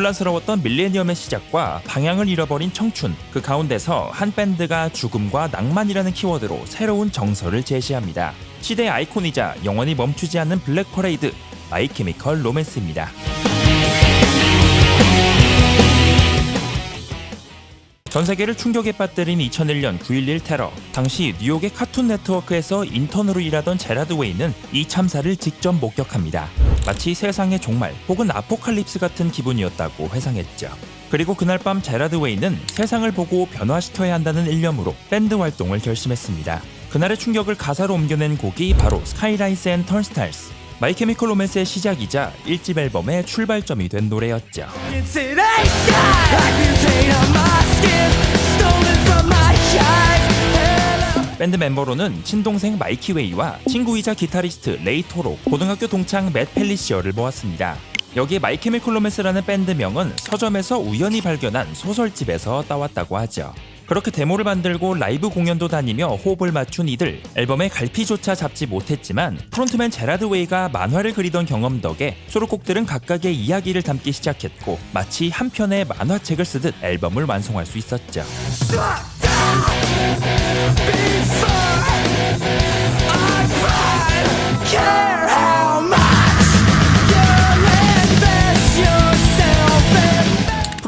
혼란스러웠던 밀레니엄의 시작과 방향을 잃어버린 청춘, 그 가운데서 한 밴드가 죽음과 낭만이라는 키워드로 새로운 정서를 제시합니다. 시대의 아이콘이자 영원히 멈추지 않는 블랙 퍼레이드, 마이 케미컬 로맨스입니다. 전 세계를 충격에 빠뜨린 2001년 9.11 테러. 당시 뉴욕의 카툰 네트워크에서 인턴으로 일하던 제라드 웨이는 이 참사를 직접 목격합니다. 마치 세상의 종말 혹은 아포칼립스 같은 기분이었다고 회상했죠. 그리고 그날 밤 제라드 웨이는 세상을 보고 변화시켜야 한다는 일념으로 밴드 활동을 결심했습니다. 그날의 충격을 가사로 옮겨낸 곡이 바로 스카이라이스 앤 턴스타일스. 마이 케미컬 로맨스의 시작이자 1집 앨범의 출발점이 된 노래였죠. 밴드 멤버로는 친동생 마이키 웨이와 친구이자 기타리스트 레이 토로, 고등학교 동창 맷 펠리시어를 모았습니다. 여기에 마이 케미컬 로맨스라는 밴드명은 서점에서 우연히 발견한 소설집에서 따왔다고 하죠. 그렇게 데모를 만들고 라이브 공연도 다니며 호흡을 맞춘 이들 앨범의 갈피조차 잡지 못했지만 프론트맨 제라드 웨이가 만화를 그리던 경험 덕에 수록곡들은 각각의 이야기를 담기 시작했고 마치 한 편의 만화책을 쓰듯 앨범을 완성할 수 있었죠.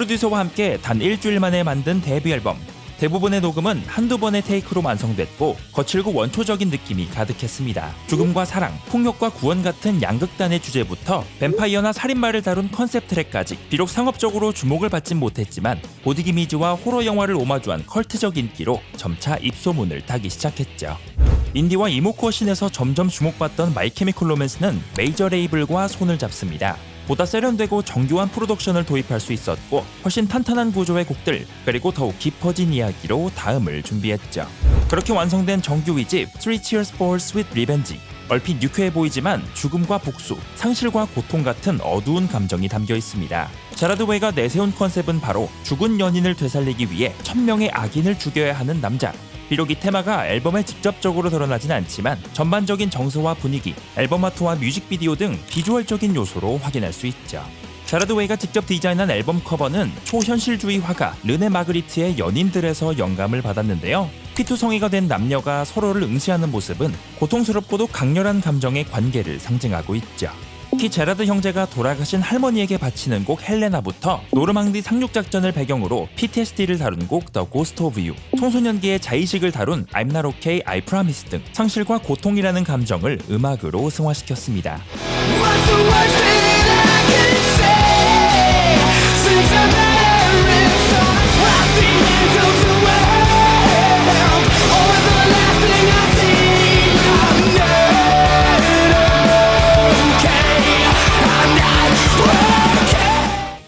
프로듀서와 함께 단 일주일 만에 만든 데뷔 앨범. 대부분의 녹음은 한두 번의 테이크로 완성됐고 거칠고 원초적인 느낌이 가득했습니다. 죽음과 사랑, 폭력과 구원 같은 양극단의 주제부터 뱀파이어나 살인마를 다룬 컨셉 트랙까지 비록 상업적으로 주목을 받진 못했지만 보디 기미즈와 호러 영화를 오마주한 컬트적 인기로 점차 입소문을 타기 시작했죠. 인디와 이모코어 씬에서 점점 주목받던 마이케미컬 로맨스는 메이저 레이블과 손을 잡습니다. 보다 세련되고 정교한 프로덕션을 도입할 수 있었고 훨씬 탄탄한 구조의 곡들 그리고 더욱 깊어진 이야기로 다음을 준비했죠. 그렇게 완성된 정규 2집 Three Cheers for Sweet Revenge 얼핏 유쾌해 보이지만 죽음과 복수, 상실과 고통 같은 어두운 감정이 담겨 있습니다. 자라드 웨이가 내세운 컨셉은 바로 죽은 연인을 되살리기 위해 천명의 악인을 죽여야 하는 남자. 비록 이 테마가 앨범에 직접적으로 드러나진 않지만 전반적인 정서와 분위기, 앨범 아트와 뮤직비디오 등 비주얼적인 요소로 확인할 수 있죠. 자라드 웨이가 직접 디자인한 앨범 커버는 초현실주의 화가 르네 마그리트의 연인들에서 영감을 받았는데요. 피투성이가 된 남녀가 서로를 응시하는 모습은 고통스럽고도 강렬한 감정의 관계를 상징하고 있죠. 특히 제라드 형제가 돌아가신 할머니에게 바치는 곡 헬레나부터 노르망디 상륙작전을 배경으로 PTSD를 다룬 곡 The Ghost of You, 청소년기의 자의식을 다룬 I'm Not Okay, I Promise 등 상실과 고통이라는 감정을 음악으로 승화시켰습니다.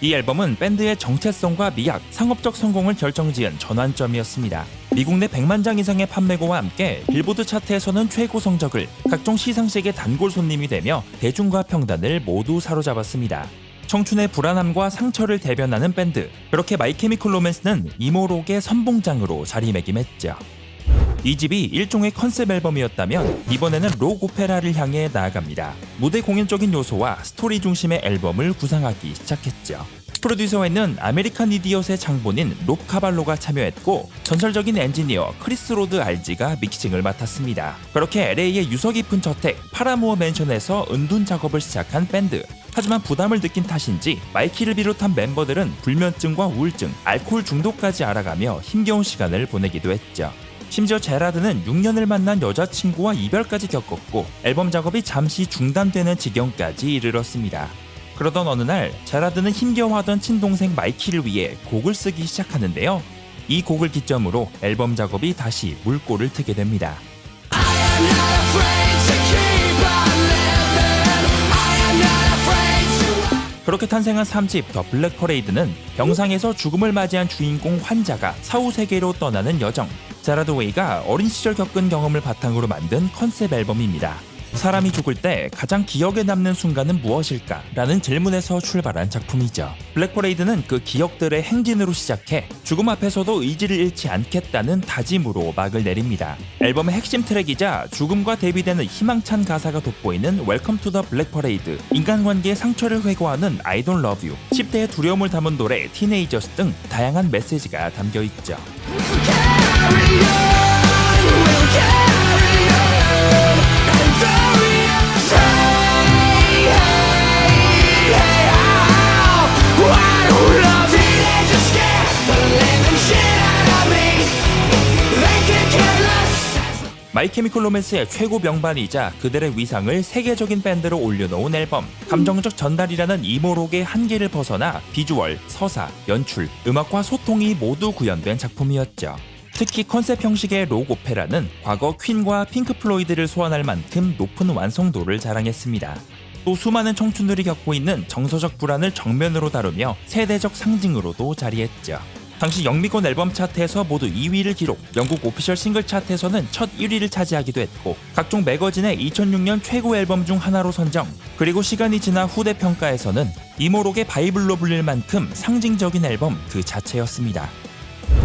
이 앨범은 밴드의 정체성과 미학, 상업적 성공을 결정지은 전환점이었습니다. 미국 내 100만 장 이상의 판매고와 함께 빌보드 차트에서는 최고 성적을 각종 시상식의 단골 손님이 되며 대중과 평단을 모두 사로잡았습니다. 청춘의 불안함과 상처를 대변하는 밴드. 그렇게 마이케미컬 로맨스는 이모록의 선봉장으로 자리매김했죠. 이 집이 일종의 컨셉 앨범이었다면 이번에는 록 오페라를 향해 나아갑니다. 무대 공연적인 요소와 스토리 중심의 앨범을 구상하기 시작했죠. 프로듀서에는 아메리칸 이디엇의 장본인 롭 카발로가 참여했고 전설적인 엔지니어 크리스 로드 알지가 믹싱을 맡았습니다. 그렇게 LA의 유서 깊은 저택 파라모어 맨션에서 은둔 작업을 시작한 밴드. 하지만 부담을 느낀 탓인지 마이키를 비롯한 멤버들은 불면증과 우울증, 알코올 중독까지 알아가며 힘겨운 시간을 보내기도 했죠. 심지어 제라드는 6년을 만난 여자친구와 이별까지 겪었고 앨범 작업이 잠시 중단되는 지경까지 이르렀습니다. 그러던 어느 날 제라드는 힘겨워하던 친동생 마이키를 위해 곡을 쓰기 시작하는데요. 이 곡을 기점으로 앨범 작업이 다시 물꼬를 트게 됩니다. 그렇게 탄생한 3집 더 블랙 퍼레이드는 병상에서 죽음을 맞이한 주인공 환자가 사후 세계로 떠나는 여정. 자라드 웨이가 어린 시절 겪은 경험을 바탕으로 만든 컨셉 앨범입니다. 사람이 죽을 때 가장 기억에 남는 순간은 무엇일까? 라는 질문에서 출발한 작품이죠. 블랙퍼레이드는 그 기억들의 행진으로 시작해 죽음 앞에서도 의지를 잃지 않겠다는 다짐으로 막을 내립니다. 앨범의 핵심 트랙이자 죽음과 대비되는 희망찬 가사가 돋보이는 웰컴 투 더 블랙퍼레이드, 인간관계의 상처를 회고하는 I don't love you, 10대의 두려움을 담은 노래 티네이저스 등 다양한 메시지가 담겨 있죠. 마이케미컬 로맨스의 최고 명반이자 그들의 위상을 세계적인 밴드로 올려놓은 앨범 감정적 전달이라는 이모록의 한계를 벗어나 비주얼, 서사, 연출, 음악과 소통이 모두 구현된 작품이었죠. 특히 컨셉 형식의 록 오페라는 과거 퀸과 핑크 플로이드를 소환할 만큼 높은 완성도를 자랑했습니다. 또 수많은 청춘들이 겪고 있는 정서적 불안을 정면으로 다루며 세대적 상징으로도 자리했죠. 당시 영미권 앨범 차트에서 모두 2위를 기록, 영국 오피셜 싱글 차트에서는 첫 1위를 차지하기도 했고 각종 매거진의 2006년 최고 앨범 중 하나로 선정, 그리고 시간이 지나 후대 평가에서는 이모록의 바이블로 불릴 만큼 상징적인 앨범 그 자체였습니다.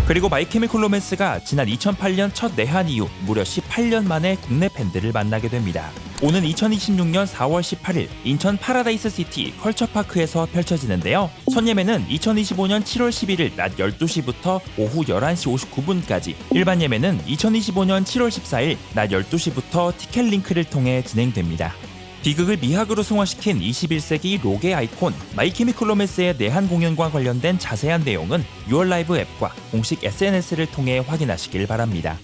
그리고 마이케미컬 로맨스가 지난 2008년 첫 내한 이후 무려 18년 만에 국내 팬들을 만나게 됩니다. 오는 2026년 4월 18일 인천 파라다이스 시티 컬처파크에서 펼쳐지는데요. 선예매는 2025년 7월 11일 낮 12시부터 오후 11시 59분까지, 일반 예매는 2025년 7월 14일 낮 12시부터 티켓 링크를 통해 진행됩니다. 비극을 미학으로 승화시킨 21세기 록의 아이콘 마이케미컬 로맨스의 내한 공연과 관련된 자세한 내용은 6월 라이브 앱과 공식 SNS를 통해 확인하시길 바랍니다.